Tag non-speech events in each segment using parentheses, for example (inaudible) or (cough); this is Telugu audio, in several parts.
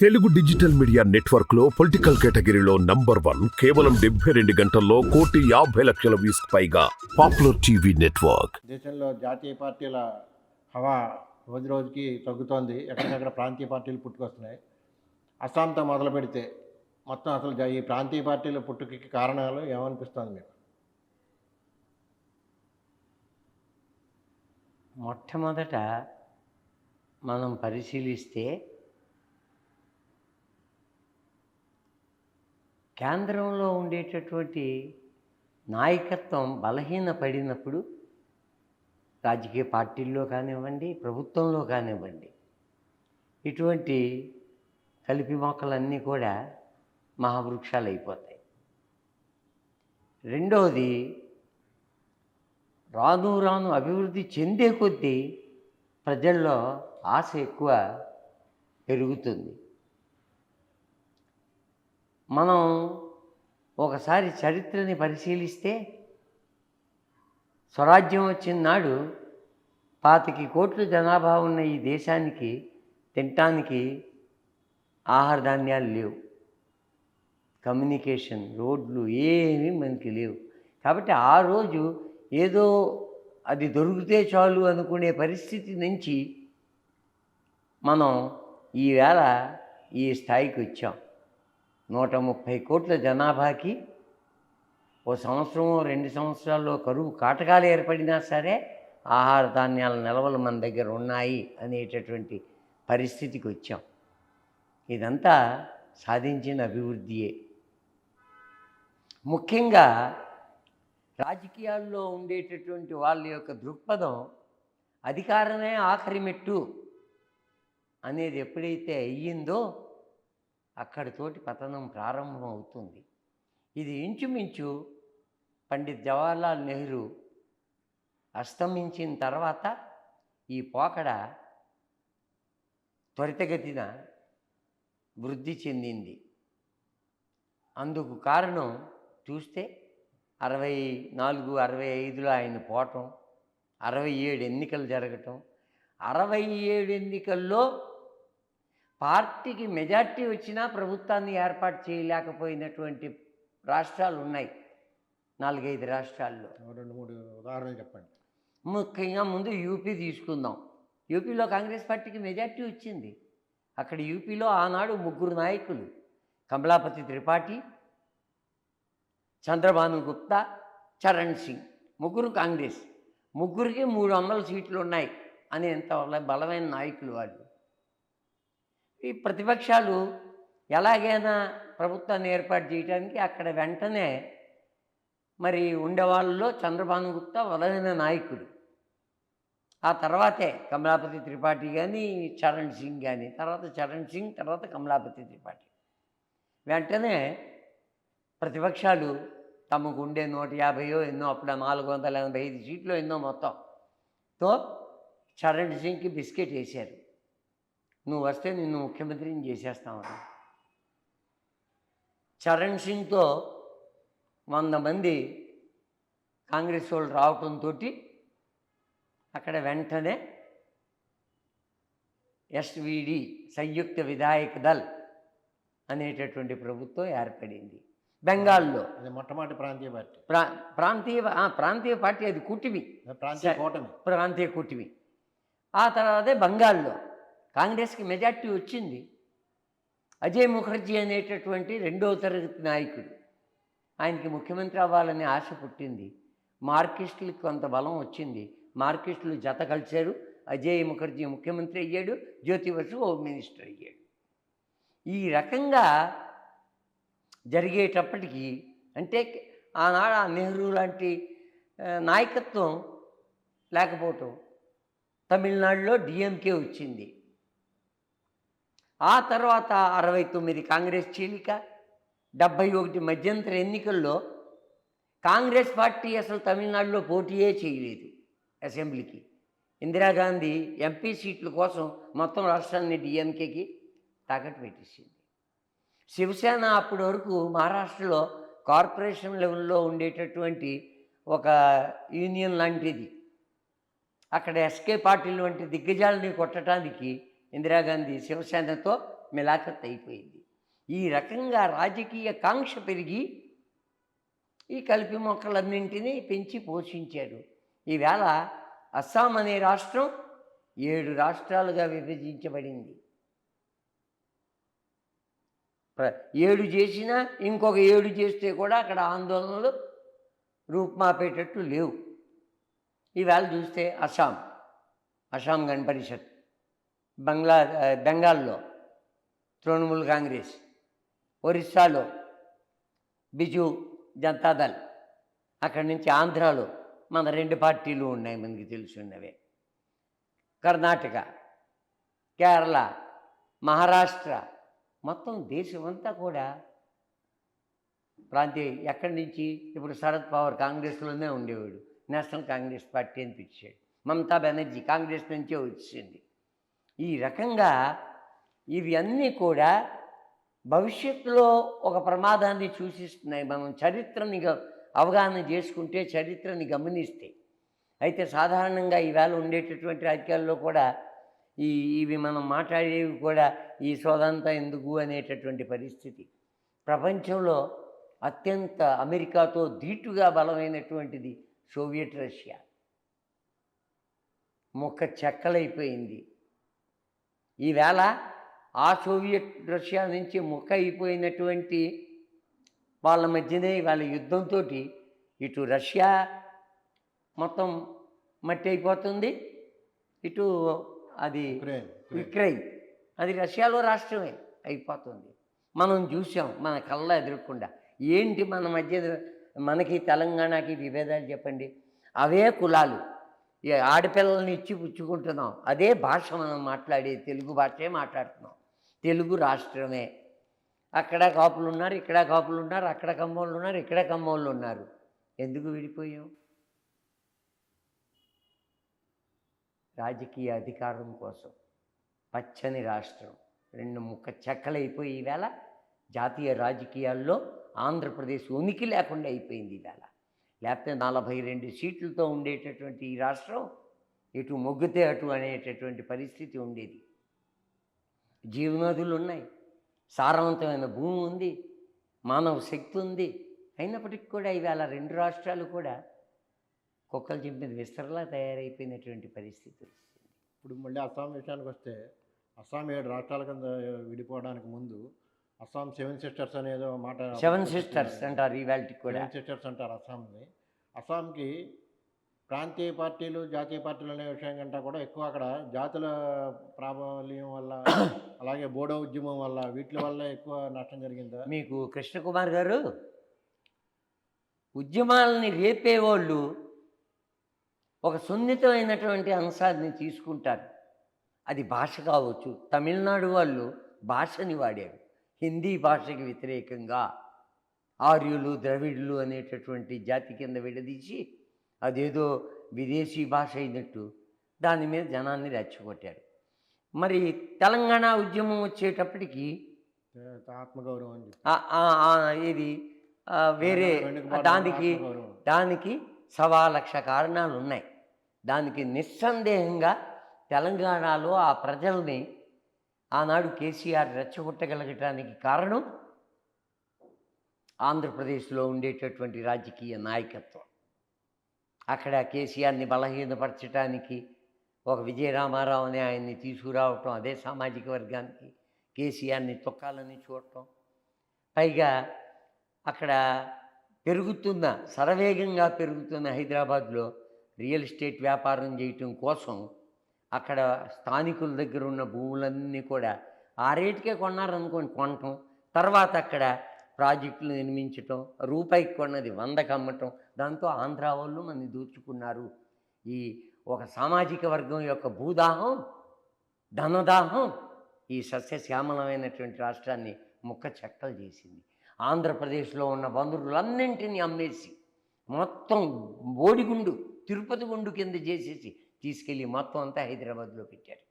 తెలుగు డిజిటల్ మీడియా నెట్వర్క్లో పొలిటికల్ కేటగిరీలో నంబర్ వన్ కేవలం డెబ్బై రెండు గంటల్లో కోటి యాభై లక్షల వ్యూస్ పైగా పాపులర్ టీవీ నెట్వర్క్. దేశంలో జాతీయ పార్టీల హవా రోజు రోజుకి తగ్గుతోంది. ఎక్కడికక్కడ ప్రాంతీయ పార్టీలు పుట్టుకొస్తున్నాయి. అస్సాంతో మొదలు పెడితే మొత్తం అసలు ఈ ప్రాంతీయ పార్టీల పుట్టుకకి కారణాలు ఏమనిపిస్తుంది మీకు? మొట్టమొదట మనం పరిశీలిస్తే కేంద్రంలో ఉండేటటువంటి నాయకత్వం బలహీనపడినప్పుడు రాజకీయ పార్టీల్లో కానివ్వండి ప్రభుత్వంలో కానివ్వండి ఇటువంటి కలిపి మొక్కలన్నీ కూడా మహావృక్షాలు అయిపోతాయి రెండవది రాను రాను అభివృద్ధి చెందే కొద్దీ ప్రజల్లో ఆశ ఎక్కువ పెరుగుతుంది. మనం ఒకసారి చరిత్రని పరిశీలిస్తే స్వరాజ్యం వచ్చిన నాడు పాతికి కోట్లు జనాభా ఉన్న ఈ దేశానికి తినటానికి ఆహార ధాన్యాలు లేవు. కమ్యూనికేషన్ రోడ్లు ఏమీ మనకి లేవు. కాబట్టి ఆ రోజు ఏదో అది దొరికితే చాలు అనుకునే పరిస్థితి నుంచి మనం ఈవేళ ఈ స్థాయికి వచ్చాం. నూట ముప్పై కోట్ల జనాభాకి ఓ సంవత్సరం రెండు సంవత్సరాల్లో కరువు కాటకాలు ఏర్పడినా సరే ఆహార ధాన్యాల నిల్వలు మన దగ్గర ఉన్నాయి అనేటటువంటి పరిస్థితికి వచ్చాం. ఇదంతా సాధించిన అభివృద్ధియే. ముఖ్యంగా రాజకీయాల్లో ఉండేటటువంటి వాళ్ళ యొక్క దృక్పథం అధికారమే ఆఖరి మెట్టు అనేది ఎప్పుడైతే అయ్యిందో అక్కడితోటి పతనం ప్రారంభం అవుతుంది ఇది ఇంచుమించు పండిత్ జవహర్లాల్ నెహ్రూ అస్తమించిన తర్వాత ఈ పోకడ త్వరితగతిన వృద్ధి చెందింది. అందుకు కారణం చూస్తే అరవై నాలుగు అరవై ఐదులో ఆయన పోవటం అరవై ఏడు ఎన్నికలు జరగటం అరవై ఏడు ఎన్నికల్లో పార్టీకి మెజార్టీ వచ్చినా ప్రభుత్వాన్ని ఏర్పాటు చేయలేకపోయినటువంటి రాష్ట్రాలు ఉన్నాయి. నాలుగైదు రాష్ట్రాల్లో. రెండు మూడు ఉదాహరణలు చెప్పండి. ముఖ్యంగా ముందు యూపీ తీసుకుందాం. యూపీలో కాంగ్రెస్ పార్టీకి మెజార్టీ వచ్చింది. అక్కడ యూపీలో ఆనాడు ముగ్గురు నాయకులు. కమలాపతి త్రిపాఠి చంద్రబాను గుప్తా చరణ్ సింగ్. ముగ్గురు కాంగ్రెస్. ముగ్గురికి మూడు వందల సీట్లు ఉన్నాయి. అనేంత బల- బలమైన నాయకులు వాళ్ళు. ఈ ప్రతిపక్షాలు ఎలాగైనా ప్రభుత్వాన్ని ఏర్పాటు చేయడానికి అక్కడ వెంటనే మరి ఉండేవాళ్ళలో చంద్రబాబు గుప్తా బలమైన నాయకుడు. ఆ తర్వాతే కమలాపతి త్రిపాఠి కానీ చరణ్ సింగ్ కానీ తర్వాత చరణ్ సింగ్ తర్వాత కమలాపతి త్రిపాఠి. వెంటనే ప్రతిపక్షాలు తమకు ఉండే నూట యాభైయో ఎన్నో అప్పుడు నాలుగు వందల ఎనభై ఐదు సీట్లు ఎన్నో మొత్తం. తో చరణ్ సింగ్కి బిస్కెట్ వేశారు. నువ్వు వస్తే నిన్ను ముఖ్యమంత్రిని చేసేస్తామని. చరణ్ సింగ్తో వంద మంది కాంగ్రెస్ వాళ్ళు రావటంతో అక్కడ వెంటనే ఎస్విడి సంయుక్త విధాయక దల్ అనేటటువంటి ప్రభుత్వం ఏర్పడింది. బెంగాల్లో. అది మొట్టమొదటి ప్రాంతీయ పార్టీ. ప్రా ప్రాంతీయ ప్రాంతీయ పార్టీ అది కూటమి. ప్రాంతీయ. కూటమి. ప్రాంతీయ కూటమి. ఆ తర్వాతే బంగాల్లో. కాంగ్రెస్కి మెజార్టీ వచ్చింది. అజయ్ ముఖర్జీ అనేటటువంటి రెండవ తరగతి నాయకుడు. ఆయనకి ముఖ్యమంత్రి అవ్వాలనే ఆశ పుట్టింది. మార్కిస్టులకు కొంత బలం వచ్చింది. మార్కిస్టులు జత కలిశారు. అజయ్ ముఖర్జీ ముఖ్యమంత్రి అయ్యాడు. జ్యోతి బసు హోమ్ మినిస్టర్ అయ్యాడు. ఈ రకంగా జరిగేటప్పటికీ అంటే ఆనాడు ఆ నెహ్రూ లాంటి నాయకత్వం లేకపోవటం తమిళనాడులో డిఎంకే వచ్చింది. ఆ తర్వాత అరవై తొమ్మిది కాంగ్రెస్ చీలిక డెబ్భై ఒకటి మధ్యంతర ఎన్నికల్లో కాంగ్రెస్ పార్టీ అసలు తమిళనాడులో పోటీయే చేయలేదు అసెంబ్లీకి. ఇందిరాగాంధీ ఎంపీ సీట్ల కోసం మొత్తం రాష్ట్రాన్ని డిఎంకేకి తాకట్టు పెట్టేసింది. శివసేన అప్పటి వరకు మహారాష్ట్రలో కార్పొరేషన్ లెవెల్లో ఉండేటటువంటి ఒక యూనియన్ లాంటిది. అక్కడ ఎస్కే పార్టీలు వంటి దిగ్గజాలని కొట్టడానికి ఇందిరాగాంధీ శివసేనతో మిలాఖత్ అయిపోయింది ఈ రకంగా రాజకీయ కాంక్ష పెరిగి ఈ కలిపి మొక్కలన్నింటినీ పెంచి పోషించాడు. ఈవేళ అస్సాం అనే రాష్ట్రం ఏడు రాష్ట్రాలుగా విభజించబడింది. ప్ర- ఏడు చేసినా ఇంకొక ఏడు చేస్తే కూడా అక్కడ ఆందోళనలు రూపుమాపేటట్టు లేవు. ఈవేళ చూస్తే అస్సాం అస్సాం గణపరిషత్. బంగ్లా బెంగాల్లో తృణమూల్ కాంగ్రెస్ ఒరిస్సాలో బిజు జనతాదళ్ అక్కడి నుంచి ఆంధ్రాలో మన రెండు పార్టీలు ఉన్నాయి మనకి తెలిసి ఉన్నవే కర్ణాటక కేరళ మహారాష్ట్ర మొత్తం దేశమంతా కూడా ప్రాంతీయ ఎక్కడి నుంచి ఇప్పుడు శరద్ పవార్ కాంగ్రెస్లోనే ఉండేవాడు. నేషనల్ కాంగ్రెస్ పార్టీ అని పిలిచాడు మమతా బెనర్జీ కాంగ్రెస్ నుంచే వచ్చింది. ఈ రకంగా ఇవి అన్నీ కూడా భవిష్యత్తులో ఒక ప్రమాదాన్ని సూచిస్తున్నాయి. మనం చరిత్రని గ- అవగాహన చేసుకుంటే చరిత్రని గమనిస్తే. అయితే సాధారణంగా ఈవేళ ఉండేటటువంటి రాజకీయాల్లో కూడా ఈ ఇవి మనం మాట్లాడేవి కూడా ఈ సోదంతా ఎందుకు అనేటటువంటి పరిస్థితి. ప్రపంచంలో అత్యంత అమెరికాతో ధీటుగా బలమైనటువంటిది సోవియట్ రష్యా. మొక్క చెక్కలైపోయింది. ఈవేళ ఆ సోవియట్ రష్యా నుంచి ముక్క అయిపోయినటువంటి వాళ్ళ మధ్యనే వాళ్ళ యుద్ధంతో ఇటు రష్యా మొత్తం మట్టి అయిపోతుంది ఇటు అది యుక్రెయిన్ అది రష్యాలో రాష్ట్రమే అయిపోతుంది. మనం చూసాం మన కళ్ళ ఎదురకుండా. ఏంటి మన మధ్య మనకి తెలంగాణకి విభేదాలు చెప్పండి? అవే కులాలు. ఆడపిల్లల్ని ఇచ్చి పుచ్చుకుంటున్నాం. అదే భాష మనం మాట్లాడే తెలుగు భాషే మాట్లాడుతున్నాం. తెలుగు రాష్ట్రమే. అక్కడ కాపులు ఉన్నారు ఇక్కడ కాపులు ఉన్నారు అక్కడ కమ్మోళ్ళు ఉన్నారు ఇక్కడ కమ్మోళ్ళు ఉన్నారు. ఎందుకు విడిపోయాం? రాజకీయ అధికారం కోసం. పచ్చని రాష్ట్రం. రెండు ముక్క చెక్కలైపోయి ఈవేళ జాతీయ రాజకీయాల్లో ఆంధ్రప్రదేశ్ ఉనికి లేకుండా అయిపోయింది ఈవేళ లేకపోతే నలభై రెండు సీట్లతో ఉండేటటువంటి ఈ రాష్ట్రం ఇటు మొగ్గితే అటు అనేటటువంటి పరిస్థితి ఉండేది. జీవనదులు ఉన్నాయి. సారవంతమైన భూమి ఉంది. మానవ శక్తి ఉంది. అయినప్పటికీ కూడా ఇవాళ రెండు రాష్ట్రాలు కూడా కుక్కలు చింపిన విస్తరలా తయారైపోయినటువంటి పరిస్థితి ఇప్పుడు మళ్ళీ అస్సాం విషయానికి వస్తే అస్సాం ఏడు రాష్ట్రాల కింద విడిపోవడానికి ముందు అస్సాం సెవెన్ సిస్టర్స్ అనేదో మాట సెవెన్ సిస్టర్స్ అంటారు ఈవేళకి కూడా. సెవెన్ సిస్టర్స్ అంటారు అస్సాంని. అస్సాంకి ప్రాంతీయ పార్టీలు జాతీయ పార్టీలు అనే విషయం కంటే కూడా ఎక్కువ అక్కడ జాతుల ప్రాబల్యం వల్ల (coughs) అలాగే బోడో ఉద్యమం వల్ల వీటి వల్ల ఎక్కువ నష్టం జరిగిందా? మీకు కృష్ణకుమార్ గారు ఉద్యమాలని రేపేవాళ్ళు ఒక సున్నితమైనటువంటి అంశాన్ని తీసుకుంటారు. అది భాష కావచ్చు తమిళనాడు వాళ్ళు భాషని వాడారు. హిందీ భాషకి వ్యతిరేకంగా ఆర్యులు ద్రవిడులు అనేటటువంటి జాతి కింద విడదీసి అదేదో విదేశీ భాష అయినట్టు దాని మీద జనాన్ని రెచ్చగొట్టారు. మరి తెలంగాణ ఉద్యమం వచ్చేటప్పటికి ఆత్మగౌరవం ఇది వేరే దానికి. దానికి సవా లక్ష కారణాలు ఉన్నాయి దానికి నిస్సందేహంగా తెలంగాణలో ఆ ప్రజల్ని ఆనాడు కేసీఆర్ రెచ్చగొట్టగలగటానికి కారణం ఆంధ్రప్రదేశ్లో ఉండేటటువంటి రాజకీయ నాయకత్వం. అక్కడ కేసీఆర్ని బలహీనపరచడానికి ఒక విజయరామారావు అని ఆయన్ని తీసుకురావటం అదే సామాజిక వర్గానికి కేసీఆర్ని తొక్కాలని చూడటం. పైగా అక్కడ పెరుగుతున్న శరవేగంగా పెరుగుతున్న హైదరాబాద్లో రియల్ ఎస్టేట్ వ్యాపారం చేయటం కోసం అక్కడ స్థానికుల దగ్గర ఉన్న భూములన్నీ కూడా ఆ రేటుకే కొన్నారనుకోండి కొనటం. తర్వాత అక్కడ ప్రాజెక్టులు నిర్మించటం రూపాయికి కొన్నది వందకి అమ్మటం. దాంతో ఆంధ్రా వాళ్ళు మనని దూర్చుకున్నారు ఈ ఒక సామాజిక వర్గం యొక్క భూదాహం ధనదాహం ఈ సస్యశ్యామలమైనటువంటి రాష్ట్రాన్ని ముక్క చెక్కలు చేసింది. ఆంధ్రప్రదేశ్లో ఉన్న వనరులన్నింటినీ అమ్మేసి మొత్తం బోడిగుండు తిరుపతి గుండు కింద చేసేసి తీసుకెళ్ళి మొత్తం అంతా హైదరాబాద్లో పెట్టారు.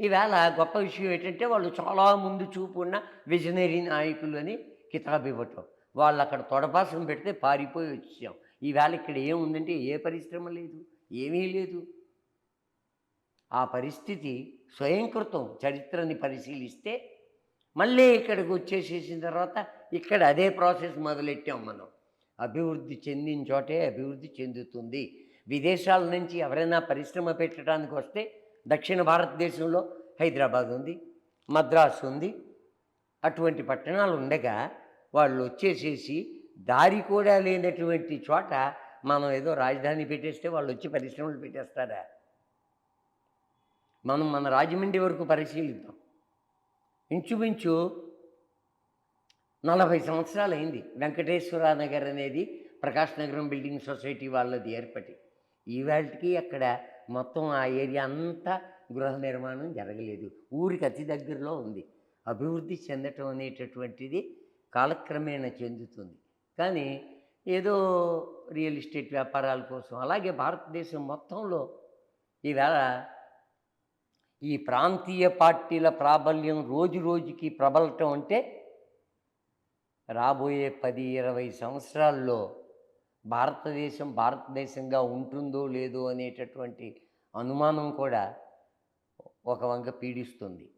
ఈవేళ గొప్ప విషయం ఏంటంటే వాళ్ళు చాలా ముందు చూపు ఉన్న విజనరీ నాయకులు అని కితాబ్ ఇవ్వటం. వాళ్ళు అక్కడ తొడపాసం పెడితే పారిపోయి వచ్చాం. ఈవేళ ఇక్కడ ఏముందంటే ఏ పరిశ్రమ లేదు ఏమీ లేదు. ఆ పరిస్థితి స్వయంకృతం చరిత్రని పరిశీలిస్తే మళ్ళీ ఇక్కడికి వచ్చేసేసిన తర్వాత ఇక్కడ అదే ప్రాసెస్ మొదలెట్టాం మనం. అభివృద్ధి చెందిన చోటే అభివృద్ధి చెందుతుంది. విదేశాల నుంచి ఎవరైనా పరిశ్రమ పెట్టడానికి వస్తే దక్షిణ భారతదేశంలో హైదరాబాద్ ఉంది మద్రాసు ఉంది. అటువంటి పట్టణాలు ఉండగా వాళ్ళు వచ్చేసేసి దారి కూడా లేనటువంటి చోట మనం ఏదో రాజధాని పెట్టేస్తే వాళ్ళు వచ్చి పరిశ్రమలు పెట్టేస్తారా? మనం మన రాజమండ్రి వరకు పరిశీలిద్దాం. ఇంచుమించు నలభై సంవత్సరాలు అయింది వెంకటేశ్వర నగర్ అనేది ప్రకాష్ నగరం బిల్డింగ్ సొసైటీ వాళ్ళది ఏర్పడి. ఈవేళకి అక్కడ మొత్తం ఆ ఏరియా అంతా గృహ నిర్మాణం జరగలేదు. ఊరికి అతి దగ్గరలో ఉంది. అభివృద్ధి చెందటం అనేటటువంటిది కాలక్రమేణా చెందుతుంది. కానీ ఏదో రియల్ ఎస్టేట్ వ్యాపారాల కోసం అలాగే భారతదేశం మొత్తంలో ఈవేళ ఈ ప్రాంతీయ పార్టీల ప్రాబల్యం రోజు రోజుకి ప్రబలటం అంటే రాబోయే పది ఇరవై సంవత్సరాల్లో భారతదేశం భారతదేశంగా ఉంటుందో లేదో అనేటటువంటి అనుమానం కూడా ఒక వంక పీడిస్తుంది.